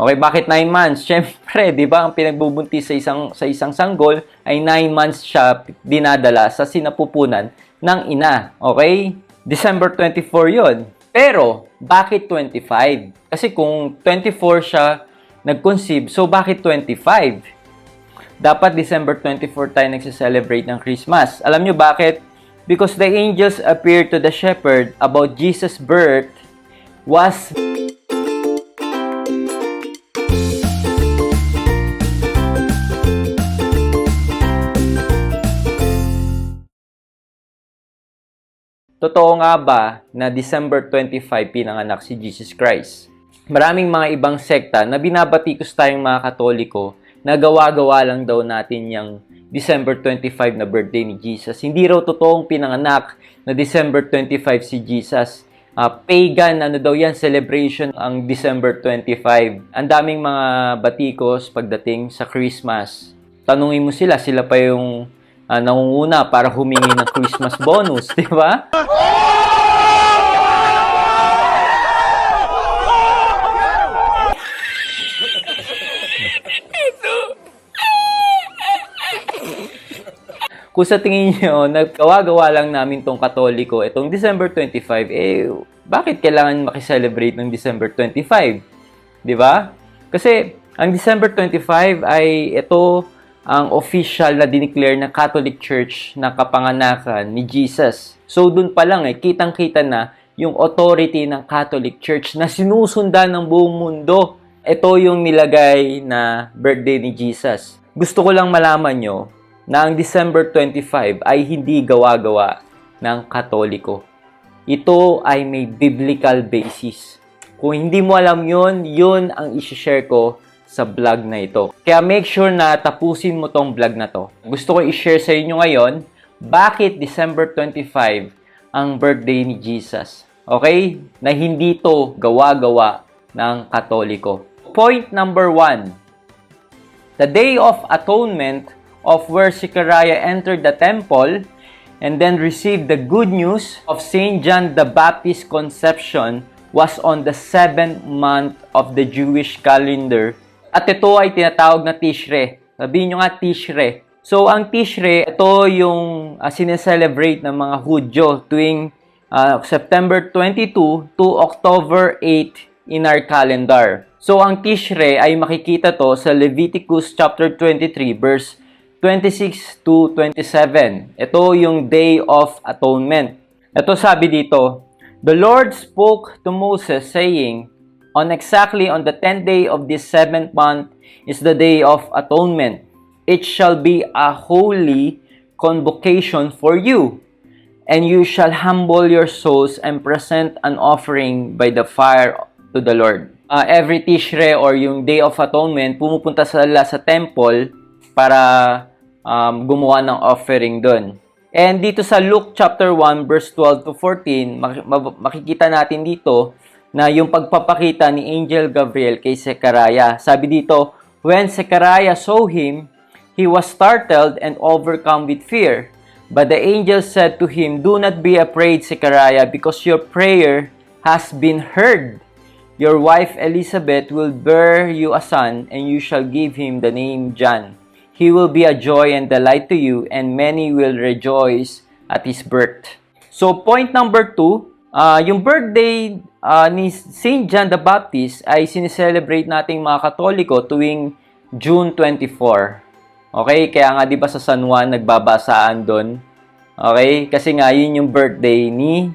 Okay, bakit 9 months? Siyempre, di ba, ang pinagbubuntis sa isang, sa isang sanggol ay 9 months siya dinadala sa sinapupunan ng ina. Okay? December 24 yon. Pero, bakit 25? Kasi kung 24 siya nag-conceive, so bakit 25? Dapat December 24 tayo nagse-celebrate ng Christmas. Alam nyo bakit? Because the angels appeared to the shepherd about Jesus' birth was Totoo nga ba na December 25 pinanganak si Jesus Christ? Maraming mga ibang sekta na binabatikos tayong mga katoliko na gawa-gawa lang daw natin yung December 25 na birthday ni Jesus. Hindi raw totoong pinanganak na December 25 si Jesus. Ah, pagan, ano daw yan, celebration ang December 25. Ang daming mga batikos pagdating sa Christmas. Tanungin mo sila, sila pa yung ah, nangunguna para humingi ng Christmas bonus, di ba? Kung sa tingin nyo, nagkawa-gawa lang namin tong katoliko, itong December 25, eh, bakit kailangan makiselebrate ng December 25? Di ba? Kasi, ang December 25 ay ito ang official na dineclare ng Catholic Church na kapanganakan ni Jesus. So, dun pa lang eh, kitang-kita na yung authority ng Catholic Church na sinusundan ng buong mundo. Ito yung nilagay na birthday ni Jesus. Gusto ko lang malaman nyo na ang December 25 ay hindi gawa-gawa ng Katoliko. Ito ay may biblical basis. Kung hindi mo alam yun, yun ang isi-share ko sa vlog na ito. Kaya make sure na tapusin mo tong vlog na to. Gusto ko i-share sa inyo ngayon, bakit December 25 ang birthday ni Jesus. Okay? Na hindi to gawa-gawa ng Katoliko. Point number one. The Day of Atonement of where Zechariah entered the temple and then received the good news of St. John the Baptist's conception was on the seventh month of the Jewish calendar. At ito ay tinatawag na Tishre. Sabihin nyo nga Tishre. So, ang Tishre, ito yung uh, sineselebrate ng mga Hudyo tuwing uh, September 22 to October 8 in our calendar. So, ang Tishre ay makikita to sa Leviticus chapter 23 verse 26 to 27. Ito yung Day of Atonement. Ito sabi dito, The Lord spoke to Moses saying, On exactly on the tenth day of this seventh month is the Day of Atonement. It shall be a holy convocation for you, and you shall humble your souls and present an offering by the fire to the Lord. Uh, every Tishre or yung Day of Atonement, pumupunta sila sa temple para um, gumawa ng offering doon. And dito sa Luke chapter 1 verse 12 to 14, mak- ma- makikita natin dito na yung pagpapakita ni Angel Gabriel kay Zechariah. Sabi dito, When Zechariah saw him, he was startled and overcome with fear. But the angel said to him, Do not be afraid, Zechariah, because your prayer has been heard. Your wife Elizabeth will bear you a son, and you shall give him the name John. He will be a joy and delight to you, and many will rejoice at his birth. So, point number two, ah, yung birthday ah, ni St. John the Baptist ay sineselebrate nating mga Katoliko tuwing June 24. Okay? Kaya nga, di ba sa San Juan, nagbabasaan doon? Okay? Kasi nga, yun yung birthday ni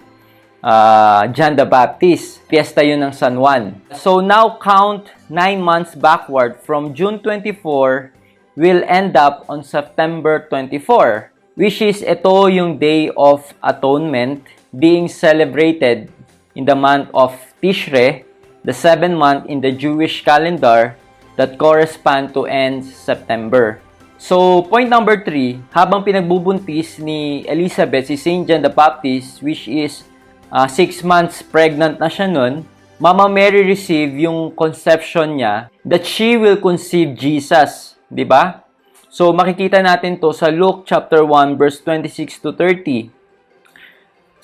ah, John the Baptist. Fiesta yun ng San Juan. So, now count 9 months backward from June 24 will end up on September 24, which is ito yung Day of Atonement being celebrated in the month of Tishre, the seventh month in the Jewish calendar that correspond to end September. So, point number three, habang pinagbubuntis ni Elizabeth si St. John the Baptist, which is uh, six months pregnant na siya nun, Mama Mary receive yung conception niya that she will conceive Jesus. 'di ba? So makikita natin 'to sa Luke chapter 1 verse 26 to 30.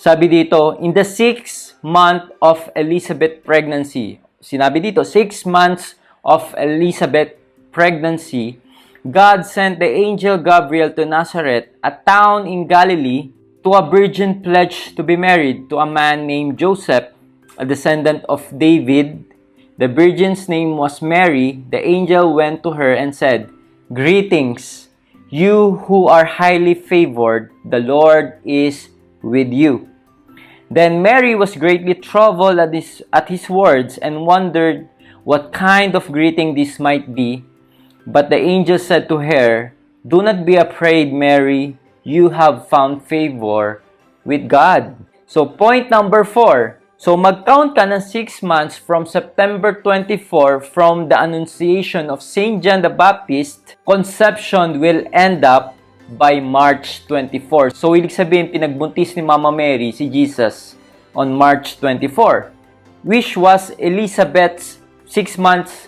Sabi dito, in the sixth month of Elizabeth pregnancy. Sinabi dito, six months of Elizabeth's pregnancy, God sent the angel Gabriel to Nazareth, a town in Galilee, to a virgin pledged to be married to a man named Joseph, a descendant of David. The virgin's name was Mary. The angel went to her and said, Greetings, you who are highly favored, the Lord is with you. Then Mary was greatly troubled at his, at his words and wondered what kind of greeting this might be. But the angel said to her, Do not be afraid, Mary. You have found favor with God. So, point number four. So, mag-count ka ng 6 months from September 24 from the Annunciation of St. John the Baptist. Conception will end up by March 24. So, ibig sabihin, pinagbuntis ni Mama Mary si Jesus on March 24, which was Elizabeth's 6 months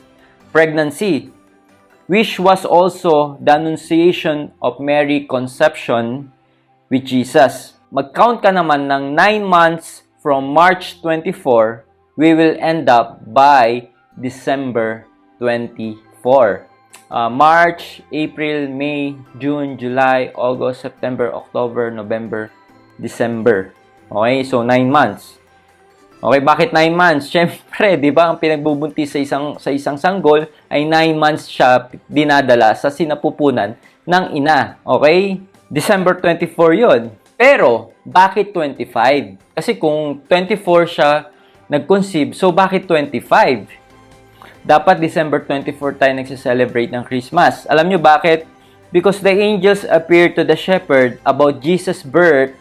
pregnancy, which was also the Annunciation of Mary conception with Jesus. Mag-count ka naman ng 9 months from March 24, we will end up by December 24 uh, March, April, May, June, July, August, September, October, November, December. Okay, so 9 months. Okay, bakit 9 months? Siyempre, 'di ba, ang pinagbubuntis sa isang sa isang sanggol ay 9 months siya dinadala sa sinapupunan ng ina. Okay? December 24 'yon. Pero bakit 25? Kasi kung 24 siya nag-conceive, so bakit 25? Dapat December 24 tayo nagse-celebrate ng Christmas. Alam nyo bakit? Because the angels appeared to the shepherd about Jesus' birth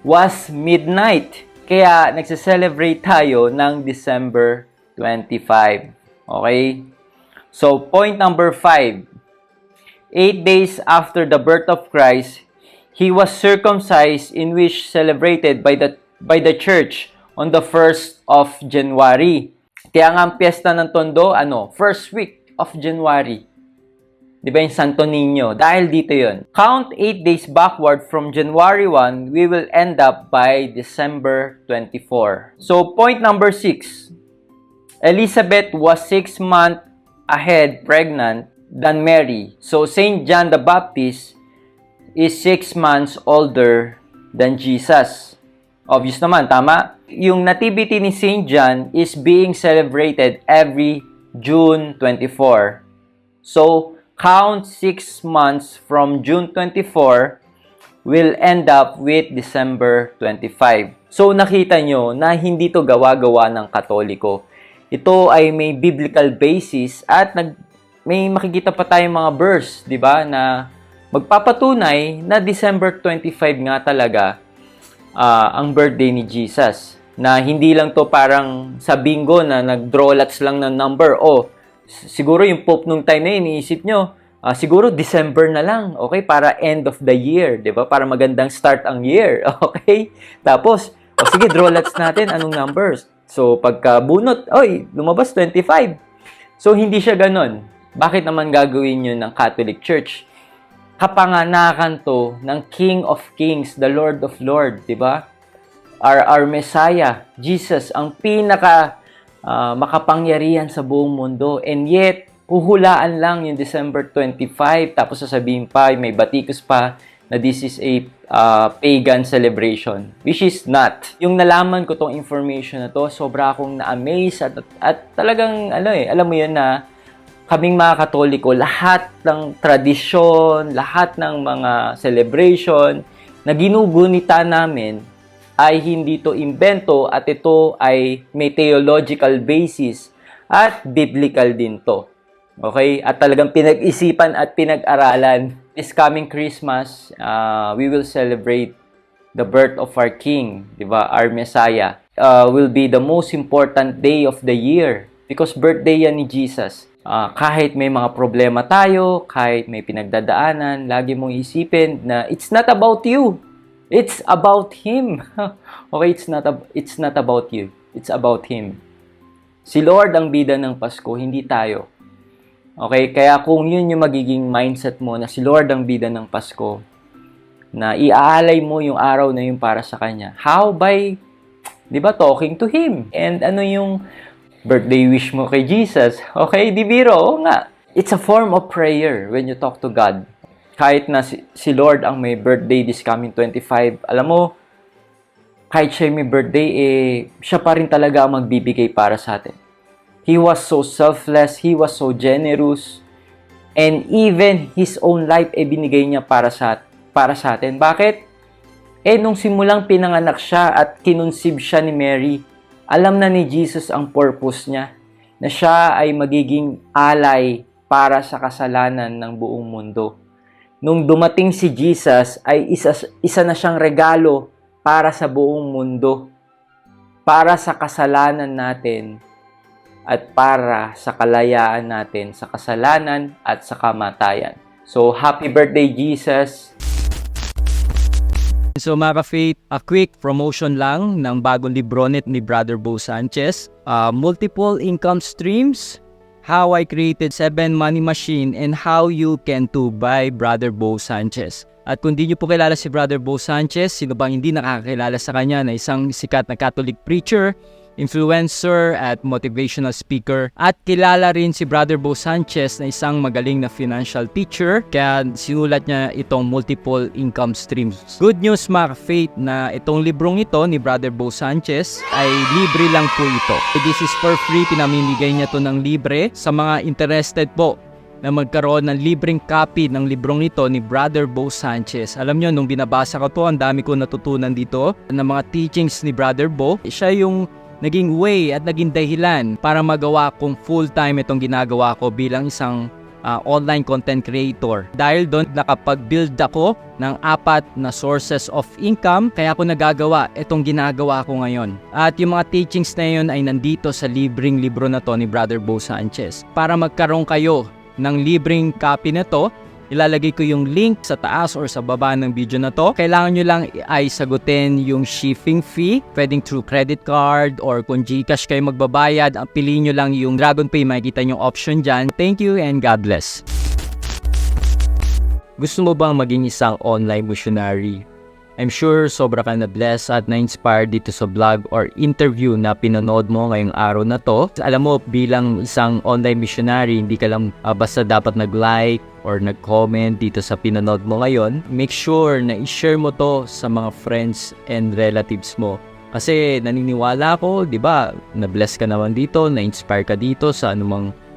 was midnight. Kaya nagse-celebrate tayo ng December 25. Okay? So, point number 5. Eight days after the birth of Christ, he was circumcised in which celebrated by the by the church on the 1st of January. Kaya nga ang piyesta ng Tondo, ano, first week of January. Di ba yung Santo Niño? Dahil dito yon. Count 8 days backward from January 1, we will end up by December 24. So, point number 6. Elizabeth was 6 months ahead pregnant than Mary. So, Saint John the Baptist is 6 months older than Jesus. Obvious naman, tama? Yung nativity ni St. John is being celebrated every June 24. So, count 6 months from June 24 will end up with December 25. So, nakita nyo na hindi to gawa-gawa ng Katoliko. Ito ay may biblical basis at nag, may makikita pa tayong mga verse, di ba, na magpapatunay na December 25 nga talaga uh, ang birthday ni Jesus. Na hindi lang to parang sa bingo na nag-draw lots lang ng number. O, siguro yung Pope nung time na yun, iniisip nyo, uh, siguro December na lang, okay? Para end of the year, di ba? Para magandang start ang year, okay? Tapos, o sige, draw lots natin, anong numbers? So, pagka bunot, oy, lumabas 25. So, hindi siya ganon. Bakit naman gagawin yun ng Catholic Church? Kapanganakan to ng King of Kings, the Lord of Lords, di ba? Our, our Messiah, Jesus, ang pinaka uh, makapangyarihan sa buong mundo. And yet, huhulaan lang yung December 25, tapos sasabihin pa, may batikos pa, na this is a uh, pagan celebration, which is not. Yung nalaman ko tong information na to, sobra akong na-amaze at, at talagang, ano eh, alam mo yun na, kaming mga Katoliko, lahat ng tradisyon, lahat ng mga celebration na ginugunita namin ay hindi to invento at ito ay may theological basis at biblical din to. Okay? At talagang pinag-isipan at pinag-aralan. This coming Christmas, uh, we will celebrate the birth of our King, di ba? Our Messiah. Uh, will be the most important day of the year because birthday yan ni Jesus uh, kahit may mga problema tayo, kahit may pinagdadaanan, lagi mong isipin na it's not about you. It's about Him. okay, it's not, it's not about you. It's about Him. Si Lord ang bida ng Pasko, hindi tayo. Okay, kaya kung yun yung magiging mindset mo na si Lord ang bida ng Pasko, na iaalay mo yung araw na yun para sa Kanya. How? By, di ba, talking to Him. And ano yung birthday wish mo kay Jesus. Okay, di biro, oo nga. It's a form of prayer when you talk to God. Kahit na si, Lord ang may birthday this coming 25, alam mo, kahit siya may birthday, eh, siya pa rin talaga ang magbibigay para sa atin. He was so selfless, he was so generous, and even his own life eh binigay niya para sa para sa atin. Bakit? Eh nung simulang pinanganak siya at kinunsib siya ni Mary, alam na ni Jesus ang purpose niya na siya ay magiging alay para sa kasalanan ng buong mundo. Nung dumating si Jesus ay isa, isa na siyang regalo para sa buong mundo, para sa kasalanan natin at para sa kalayaan natin sa kasalanan at sa kamatayan. So, happy birthday, Jesus! So mga ka-faith, a quick promotion lang ng bagong libronet ni Brother Bo Sanchez. Uh, multiple income streams, How I Created 7 Money Machine, and How You Can Too by Brother Bo Sanchez. At kung di nyo po kilala si Brother Bo Sanchez, sino bang hindi nakakilala sa kanya na isang sikat na Catholic preacher, influencer at motivational speaker. At kilala rin si Brother Bo Sanchez na isang magaling na financial teacher kaya sinulat niya itong multiple income streams. Good news mga faith na itong librong ito ni Brother Bo Sanchez ay libre lang po ito. This is for free, pinamimigay niya to ng libre sa mga interested po na magkaroon ng libreng copy ng librong ito ni Brother Bo Sanchez. Alam nyo, nung binabasa ko to, ang dami ko natutunan dito ng mga teachings ni Brother Bo. Siya yung naging way at naging dahilan para magawa kong full-time itong ginagawa ko bilang isang uh, online content creator. Dahil doon nakapag-build ako ng apat na sources of income kaya ako nagagawa itong ginagawa ko ngayon. At yung mga teachings na yun ay nandito sa libreng libro na to ni Brother Bo Sanchez. Para magkaroon kayo ng libreng copy na to, Ilalagay ko yung link sa taas or sa baba ng video na to. Kailangan nyo lang ay sagutin yung shipping fee. Pwedeng through credit card or kung Gcash kayo magbabayad, ang piliin nyo lang yung Dragon Pay. Makikita nyo option dyan. Thank you and God bless. Gusto mo bang maging isang online missionary? I'm sure sobra ka na blessed at na-inspired dito sa vlog or interview na pinanood mo ngayong araw na to. Alam mo, bilang isang online missionary, hindi ka lang uh, basta dapat nag-like or nag-comment dito sa pinanood mo ngayon. Make sure na i-share mo to sa mga friends and relatives mo. Kasi naniniwala ako, di ba, na-bless ka naman dito, na-inspire ka dito sa anumang